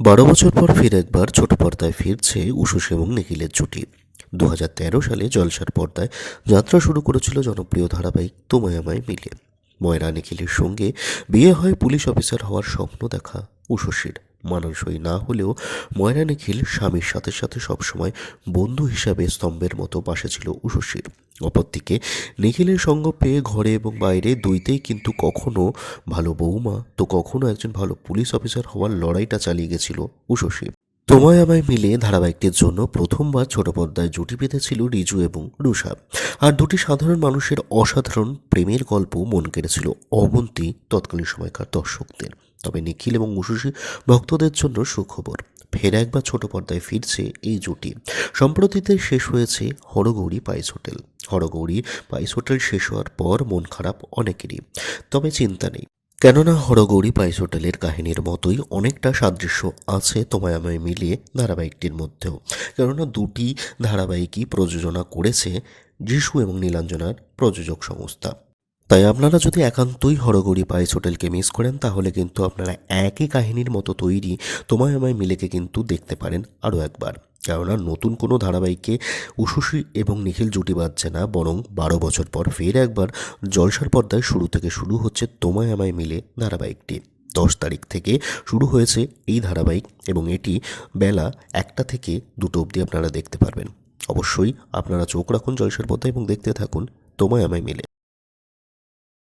বারো বছর পর ফের একবার ছোট পর্দায় ফিরছে উশুস এবং নিখিলের জুটি। দু হাজার তেরো সালে জলসার পর্দায় যাত্রা শুরু করেছিল জনপ্রিয় ধারাবাহিক তোমায় আমায় মিলে ময়রা, নিখিলের সঙ্গে বিয়ে হয় পুলিশ অফিসার হওয়ার স্বপ্ন দেখা উষসীর মানানসই না হলেও ময়রা নিখিল স্বামীর সাথে সাথে সবসময় বন্ধু হিসাবে স্তম্ভের মতো পাশে ছিল উষসীর অপরদিকে নিখিলের সঙ্গ পেয়ে ঘরে এবং বাইরে দুইতেই কিন্তু কখনো ভালো বৌমা তো কখনো একজন ভালো পুলিশ অফিসার হওয়ার লড়াইটা চালিয়ে গেছিল উষসী তোমায় আমায় মিলে ধারাবাহিকটির জন্য প্রথমবার ছোট পর্দায় জুটি বেঁধেছিল রিজু এবং রুষা আর দুটি সাধারণ মানুষের অসাধারণ প্রেমের গল্প মন কেড়েছিল অবন্তি তৎকালীন সময়কার দর্শকদের। তবে নিখিল এবং উষসী ভক্তদের জন্য সুখবর। ফের একবার ছোট পর্দায় ফিরছে এই জুটি। সম্প্রতিতে শেষ হয়েছে হরগৌরী পাইস হোটেল। হরগৌরী পাইস হোটেল শেষ হওয়ার পর মন খারাপ অনেকেরই। তবে চিন্তা নেই। কেননা হরগৌরী পাইস হোটেলের কাহিনীর মতোই অনেকটা সাদৃশ্য আছে তোমায় আমায় মিলিয়ে ধারাবাহিকটির মধ্যেও। কেননা দুটি ধারাবাহিকই প্রযোজনা করেছে যিশু এবং নীলাঞ্জনার প্রযোজক সংস্থা। তাই আপনারা যদি একান্তই হরগৌরী পাইস হোটেলকে মিস করেন, তাহলে কিন্তু আপনারা একই কাহিনীর মতো তৈরি তোমায় আমায় মিলেকে কিন্তু দেখতে পারেন আরও একবার। কেননা নতুন কোনো ধারাবাহিকে উষসী এবং নিখিল জুটি বাজছে না, বরং বারো বছর পর ফের একবার জলসার পর্দায় শুরু থেকে শুরু হচ্ছে তোমায় আমায় মিলে ধারাবাহিকটি। দশ তারিখ থেকে শুরু হয়েছে এই ধারাবাহিক এবং এটি বেলা একটা থেকে দুটো অবধি আপনারা দেখতে পারবেন। অবশ্যই আপনারা চোখ রাখুন জলসার পর্দায় এবং দেখতে থাকুন তোমায় আমায় মিলে।